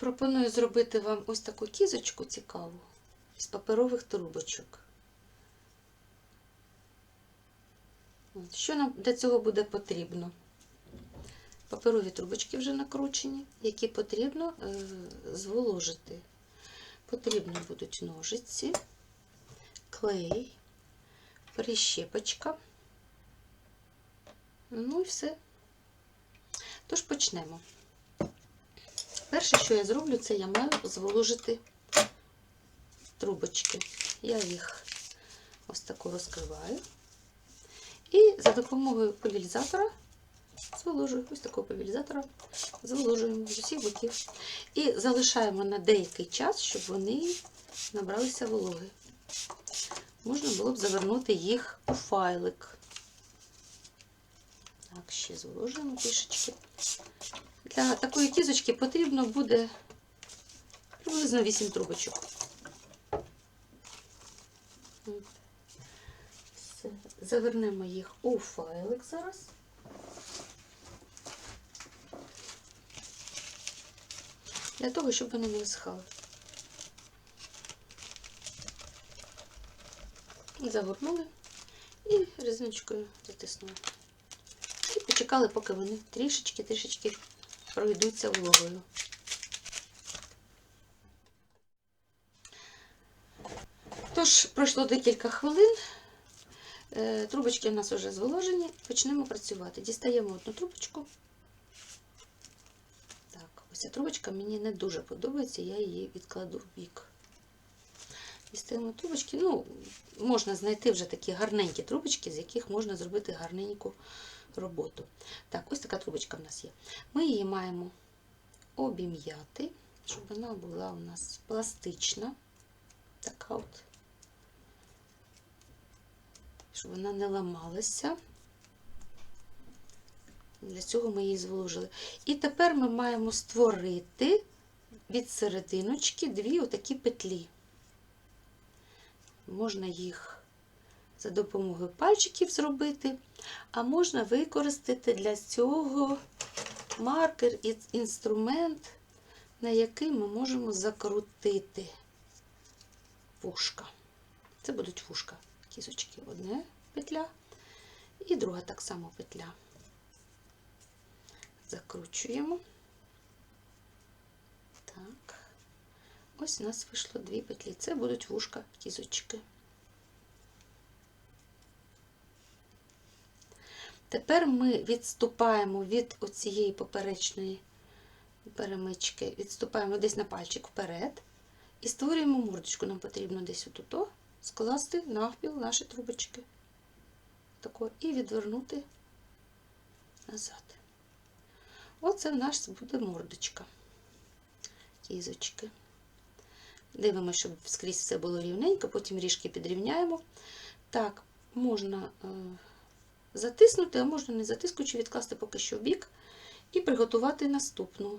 Пропоную зробити вам ось таку кізочку цікаву з паперових трубочок. Що нам для цього буде потрібно? Паперові трубочки вже накручені, які потрібно е, зволожити. Потрібні будуть ножиці, клей, прищепочка. Ну і все. Тож почнемо. Перше, що я зроблю, це я маю зволожити трубочки. Я їх ось таку розкриваю. І за допомогою пульверизатора зволожую. Ось такого пульверизатора зволожуємо з усіх боків. І залишаємо на деякий час, щоб вони набралися вологи. Можна було б завернути їх у файлик. Так, ще зволожуємо трішечки. Для такої кізочки потрібно буде приблизно 8 трубочок. Все. Завернемо їх у файлик зараз. Для того, щоб вони не висихали. Загорнули і резиночкою затиснули. І почекали, поки вони трішечки-трішечки пройдуться вологою. Тож, пройшло декілька хвилин. Е, Трубочки у нас вже зволожені. Почнемо працювати. Дістаємо одну трубочку. Так, ось ця трубочка мені не дуже подобається, я її відкладу в бік. Дістаємо трубочки. Ну, можна знайти вже такі гарненькі трубочки, з яких можна зробити гарненьку роботу. Так, ось така трубочка в нас є. Ми її маємо обім'яти, щоб вона була у нас пластична. Така от, щоб вона не ламалася. Для цього ми її зволожили. І тепер ми маємо створити від серединочки дві отакі петлі. Можна їх за допомогою пальчиків зробити, а можна використати для цього маркер і інструмент, на який ми можемо закрутити вушка. Це будуть вушка кізочки. Одна петля і друга так само петля. Закручуємо. Так. Ось у нас вийшло дві петлі. Це будуть вушка кізочки. Тепер ми відступаємо від оцієї поперечної перемички, відступаємо десь на пальчик вперед і створюємо мордочку. Нам потрібно десь отут скласти навпіл наші трубочки. Тако, і відвернути назад. Оце в нас буде мордочка. Кізочки. Дивимося, щоб скрізь все було рівненько, потім ріжки підрівняємо. Так, можна е, затиснути, а можна не затискуючи, відкласти поки що в бік і приготувати наступну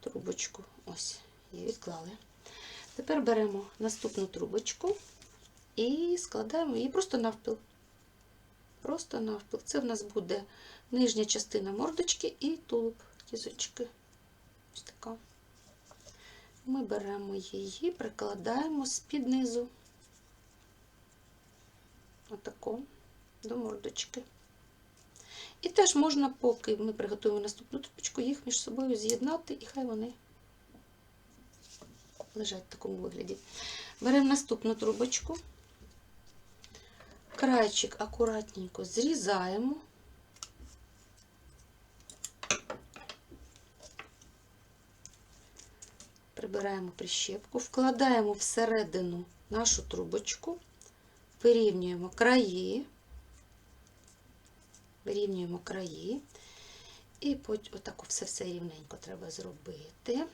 трубочку. Ось, її відклали. Тепер беремо наступну трубочку і складаємо її просто навпіл. Просто навпіл. Це в нас буде нижня частина мордочки і тулуб кізочки. Ось така. Ми беремо її, прикладаємо з-під низу. Отако, до мордочки. І теж можна, поки ми приготуємо наступну трубочку, їх між собою з'єднати, і хай вони лежать в такому вигляді. Беремо наступну трубочку, крайчик акуратненько зрізаємо. Прибираємо прищепку, вкладаємо всередину нашу трубочку, вирівнюємо краї, вирівнюємо краї, і потім все-все рівненько треба зробити.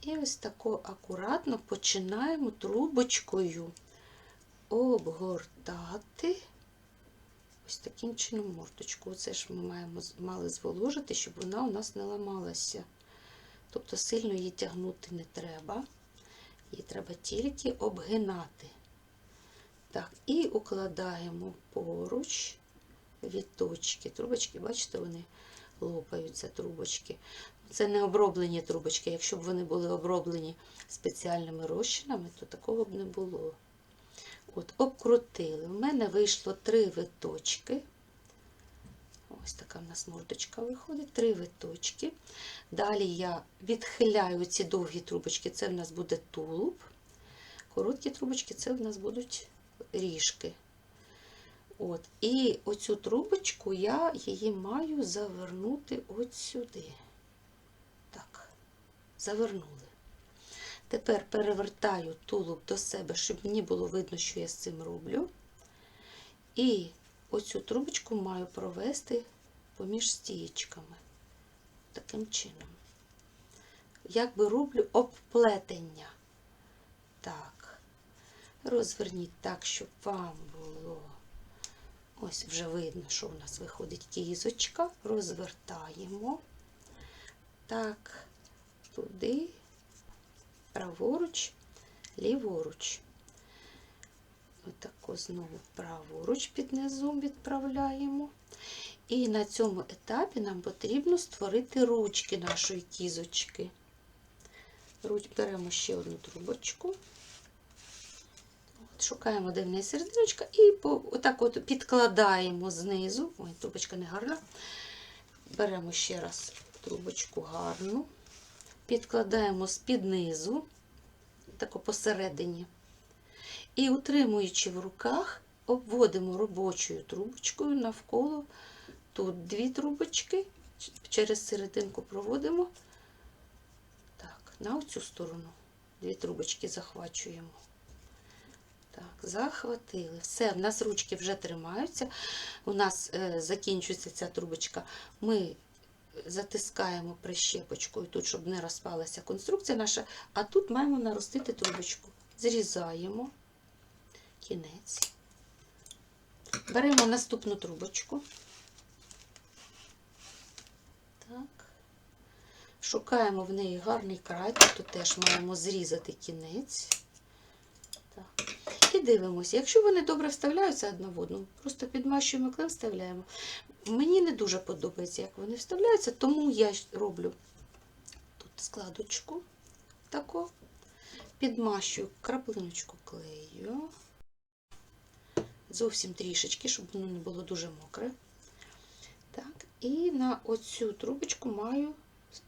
І ось тако акуратно починаємо трубочкою обгортати ось таким чином морточку. Оце ж ми маємо, мали зволожити, щоб вона у нас не ламалася. Тобто сильно її тягнути не треба. Її треба тільки обгинати. Так, і укладаємо поруч від. Трубочки, бачите, вони лопаються, трубочки. Це не оброблені трубочки. Якщо б вони були оброблені спеціальними розчинами, то такого б не було. От, обкрутили. У мене вийшло три виточки. Ось така в нас мордочка виходить, три виточки. Далі я відхиляю ці довгі трубочки, це в нас буде тулуб. Короткі трубочки це в нас будуть ріжки. От. І оцю трубочку я її маю завернути от сюди. Так, завернули. Тепер перевертаю тулуб до себе, щоб мені було видно, що я з цим роблю. І оцю трубочку маю провести поміж стієчками. Таким чином. Якби роблю обплетення. Так. Розверніть так, щоб вам було. Ось вже видно, що у нас виходить кізочка. Розвертаємо. Так, туди, праворуч, ліворуч. Отако знову праворуч під низом відправляємо. І на цьому етапі нам потрібно створити ручки нашої кізочки. Беремо ще одну трубочку. Шукаємо, де в серединочка, і отак от підкладаємо знизу. Ой, трубочка не гарна. Беремо ще раз трубочку гарну, підкладаємо з-під низу, тако посередині. І, утримуючи в руках, обводимо робочою трубочкою навколо тут дві трубочки, через серединку проводимо. Так, на оцю сторону дві трубочки захвачуємо. Так, захватили. Все, в нас ручки вже тримаються. У нас е, закінчується ця трубочка. Ми затискаємо прищепочкою тут, щоб не розпалася конструкція наша, а тут маємо наростити трубочку. Зрізаємо кінець. Беремо наступну трубочку. Так. Шукаємо в неї гарний край, тут теж маємо зрізати кінець. Дивимося. Якщо вони добре вставляються одна в одну, просто підмащуємо клем, вставляємо. Мені не дуже подобається, як вони вставляються, тому я роблю тут складочку таку, підмащую краплиночку клею. Зовсім трішечки, щоб воно не було дуже мокре. Так, і на оцю трубочку маю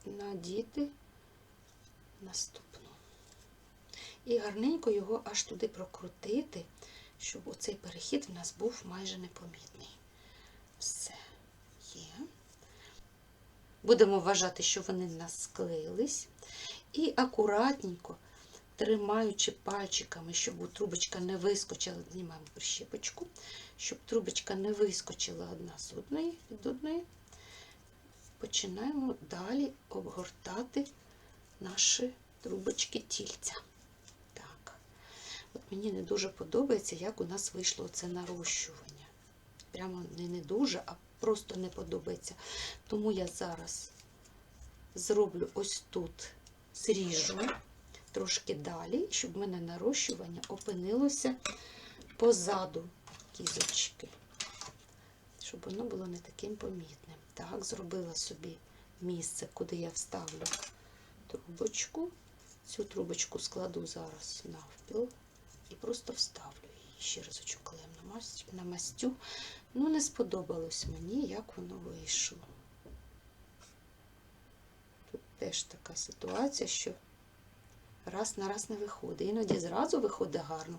надіти наступну. І гарненько його аж туди прокрутити, щоб оцей перехід в нас був майже непомітний. Все є. Будемо вважати, що вони в нас склеїлись. І акуратненько, тримаючи пальчиками, щоб трубочка не вискочила, знімаємо прищепочку, щоб трубочка не вискочила одна з одної від одної, починаємо далі обгортати наші трубочки тільця. От мені не дуже подобається, як у нас вийшло це нарощування. Прямо не, не дуже, а просто не подобається. Тому я зараз зроблю ось тут, зріжу трошки далі, щоб в мене нарощування опинилося позаду кізочки, щоб воно було не таким помітним. Так, зробила собі місце, куди я вставлю трубочку. Цю трубочку складу зараз навпіл і просто вставлю її. Ще разочок намастю- намастю. Ну, не сподобалось мені, як воно вийшло. Тут теж така ситуація, що раз на раз не виходить. Іноді зразу виходить гарно,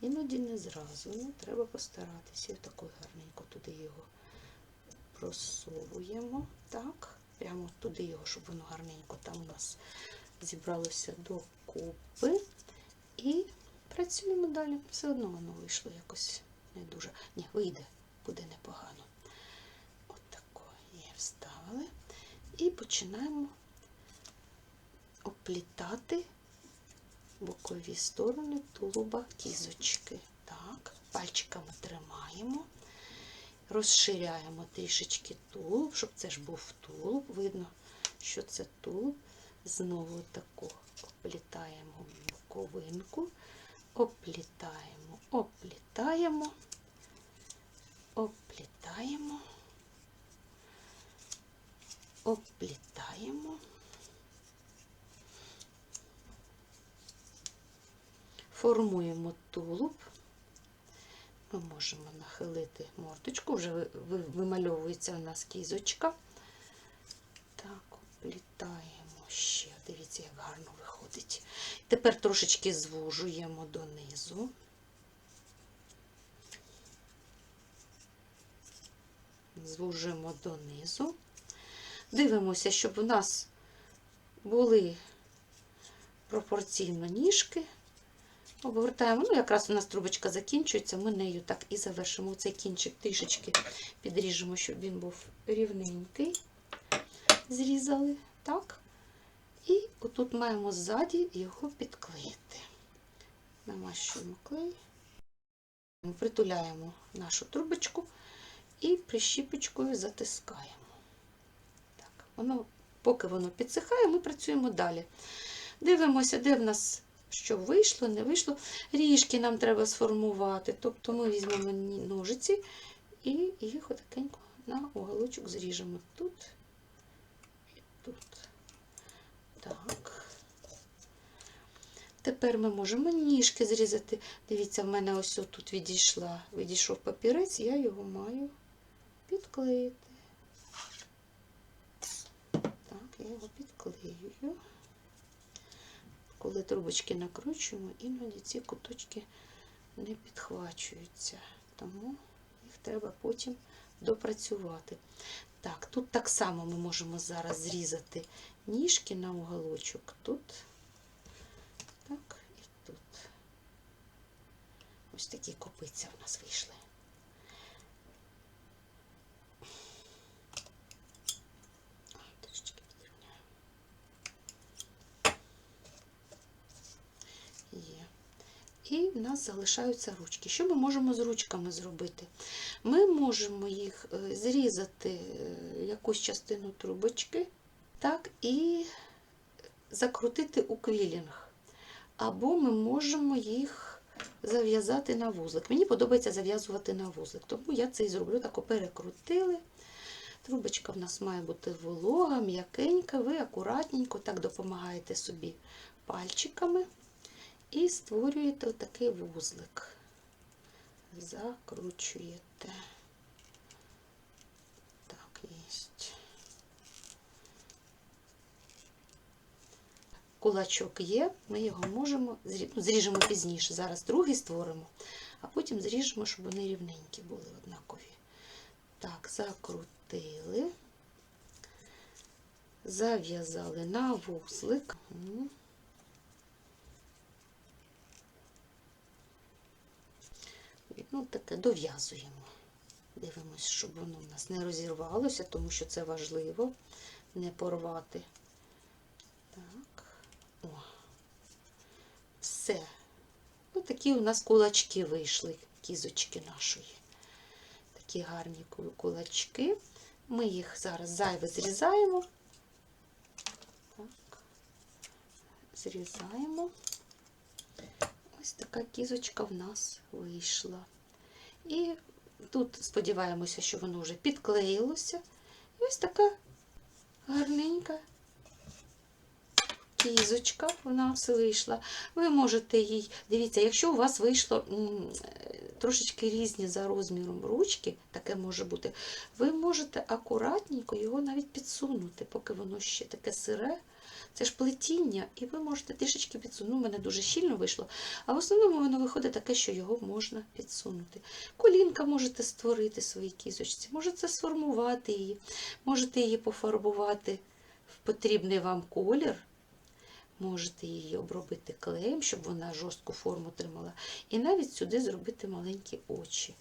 іноді не зразу. Ну, треба постаратися. І такою гарненько туди його просовуємо. Так, прямо туди його, щоб воно гарненько там у нас зібралося докупи. І працюємо далі. Все одно воно вийшло якось не дуже. Ні, вийде, буде непогано. От такої є, вставили. І починаємо оплітати бокові сторони тулуба кізочки. Так, пальчиками тримаємо, розширяємо трішечки тулуб, щоб це ж був тулуб. Видно, що це тулуб. Знову таку оплітаємо боковинку, оплітаємо, оплітаємо, оплітаємо. Оплітаємо. Формуємо тулуб. Ми можемо нахилити мордочку, вже ви- ви- вимальовується у нас кізочка. Так, оплітаємо ще. Дивіться, як гарно виходить. Тепер трошечки звужуємо донизу. Звужуємо донизу. Дивимося, щоб у нас були пропорційно ніжки. Обгортаємо, ну якраз у нас трубочка закінчується, ми нею так і завершимо. Цей кінчик трішечки підріжемо, щоб він був рівненький. Зрізали, так. І отут маємо ззаді його підклеїти. Намащуємо клей, притуляємо нашу трубочку і прищіпочкою затискаємо. Так, воно, поки воно підсихає, ми працюємо далі. Дивимося, де в нас що вийшло, не вийшло. Ріжки нам треба сформувати. Тобто ми візьмемо ножиці і їх отакенько на уголочок зріжемо тут і тут. Так. Тепер ми можемо ніжки зрізати. Дивіться, в мене ось тут відійшла, відійшов папірець, я його маю підклеїти. Так, я його підклеюю. Коли трубочки накручуємо, іноді ці куточки не підхвачуються, тому їх треба потім допрацювати. Так, тут так само ми можемо зараз зрізати ніжки на уголочок. Тут, так, і тут. Ось такі копиці в нас вийшли. Трішечки підрівняю. Є. В нас залишаються ручки. Що ми можемо з ручками зробити? Ми можемо їх е, зрізати е, якусь частину трубочки, так, і закрутити у квілінг. Або ми можемо їх зав'язати на вузлик. Мені подобається зав'язувати на вузлик, тому я це і зроблю. Так перекрутили. Трубочка в нас має бути волога, м'якенька. Ви акуратненько так допомагаєте собі пальчиками і створюєте отакий вузлик. Закручуєте. Так, єсть. Кулачок є, ми його можемо ну, зріжемо пізніше. Зараз другий створимо, а потім зріжемо, щоб вони рівненькі були однакові. Так, закрутили, зав'язали на вузлик. Ну, таке дов'язуємо. Дивимось, щоб воно в нас не розірвалося, тому що це важливо не порвати. Так, о, все. Ось такі у нас кулачки вийшли, кізочки нашої. Такі гарні кулачки. Ми їх зараз зайве зрізаємо. Так, зрізаємо. Ось така кізочка в нас вийшла. І тут сподіваємося, що воно вже підклеїлося. І ось така гарненька кізочка в нас вийшла. Ви можете їй, дивіться, якщо у вас вийшло трошечки різні за розміром ручки, таке може бути, ви можете акуратненько його навіть підсунути, поки воно ще таке сире. Це ж плетіння, і ви можете трішечки підсунути. Ну, у мене дуже щільно вийшло, а в основному воно виходить таке, що його можна підсунути. Колінка можете створити своїй кізочці, можете сформувати її, можете її пофарбувати в потрібний вам колір. Можете її обробити клеєм, щоб вона жорстку форму тримала. І навіть сюди зробити маленькі очі.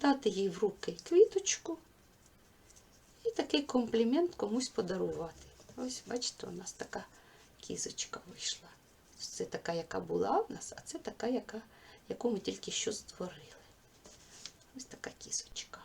Дати їй в руки квіточку і такий комплімент комусь подарувати. Ось, бачите, у нас така кізочка вийшла. Це така, яка була в нас, а це така, яка, яку ми тільки що створили. Ось така кізочка.